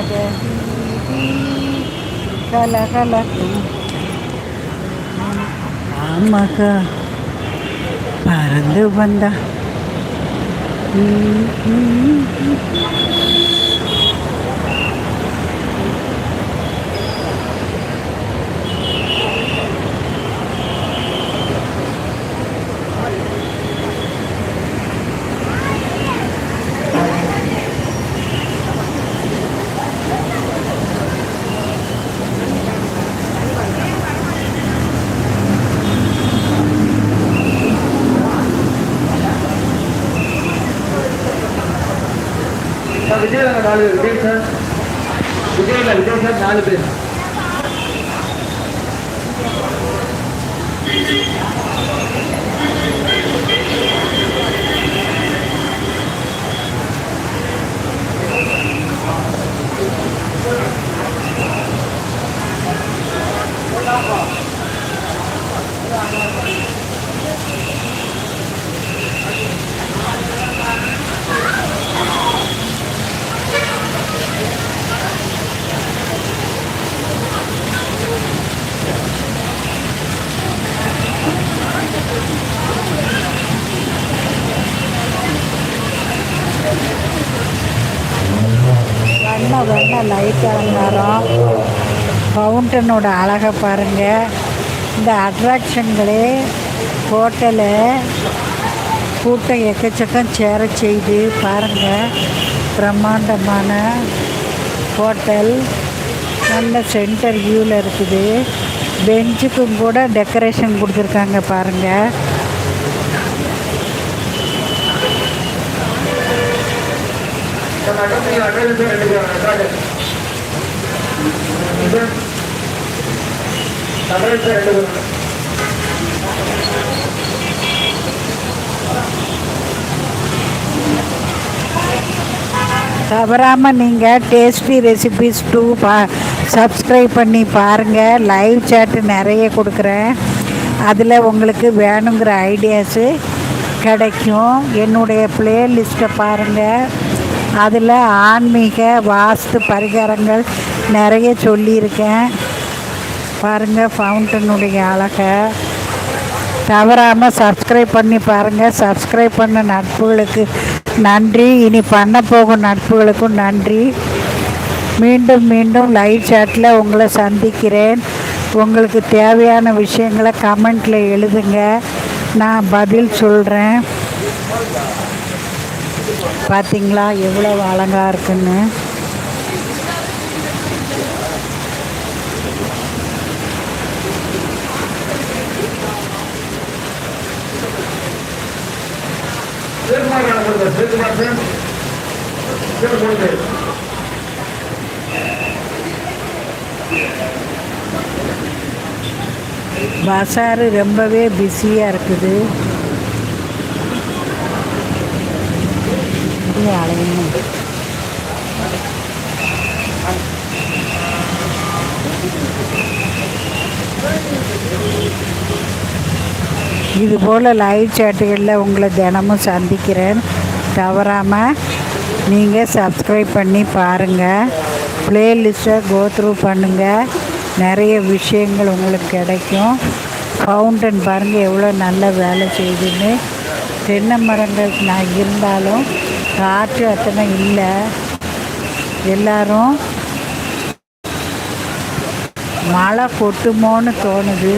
ஜகதீதி கலகலக்கும் ஆமாக்கா. பறந்து வந்தா. விஜய் நாங்கள் நாலு பேர் விஜய் சார் விஜய் இல்லை விஜய் சார் நாலு பேர் வண்ண லைட் அலங்காரம் ஃபவுண்டனோட அழகை பாருங்கள் இந்த அட்ராக்ஷன்களே ஹோட்டலை கூட்டம் எக்கச்சக்கம் சேர செய்து பாருங்கள் பிரம்மாண்டமான ஹோட்டல் நல்ல சென்டர் வியூவில் இருக்குது. பெஞ்சுக்கும் கூட டெக்கரேஷன் கொடுத்துருக்காங்க பாருங்கள் தவறாமல் நீங்கள் டேஸ்டி ரெசிபிஸ் டூ பா சப்ஸ்கிரைப் பண்ணி பாருங்கள் லைவ் சேட்டு நிறைய கொடுக்குறேன். அதில் உங்களுக்கு வேணுங்கிற ஐடியாஸு கிடைக்கும். என்னுடைய பிளேலிஸ்ட்டை பாருங்கள் அதில் ஆன்மீக வாஸ்து பரிகாரங்கள் நிறைய சொல்லியிருக்கேன். பாருங்கள் ஃபவுண்டனுடைய அழகை. தவறாமல் சப்ஸ்கிரைப் பண்ணி பாருங்கள் சப்ஸ்கிரைப் பண்ண நட்புகளுக்கு நன்றி. இனி பண்ண போகும் நட்புகளுக்கும் நன்றி. மீண்டும் மீண்டும் லைவ் சாட்டில் உங்களை சந்திக்கிறேன். உங்களுக்கு தேவையான விஷயங்களை கமெண்ட்டில் எழுதுங்க. நான் பதில் சொல்கிறேன் பார்த்தீங்களா எவ்வளோ அழகா இருக்குன்னு. பசாரு ரொம்பவே பிஸியாக இருக்குது. இது இது போல் லைவ் சேட்டுகளில் உங்களை தினமும் சந்திக்கிறேன். தவறாமல் நீங்கள் சப்ஸ்கிரைப் பண்ணி பாருங்கள் ப்ளேலிஸ்ட்டை கோத்ரூ பண்ணுங்கள் நிறைய விஷயங்கள் உங்களுக்கு கிடைக்கும். ஃபவுண்டன் பாருங்கள் எவ்வளோ நல்ல வேலை செய்யுதுன்னு தென்னை மரங்கள் நான் இருந்தாலும் காற்று அத்தனை இல்லை. எல்லாரும் மழை கொட்டுமோன்னு தோணுது.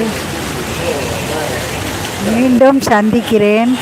மீண்டும் சந்திக்கிறேன்.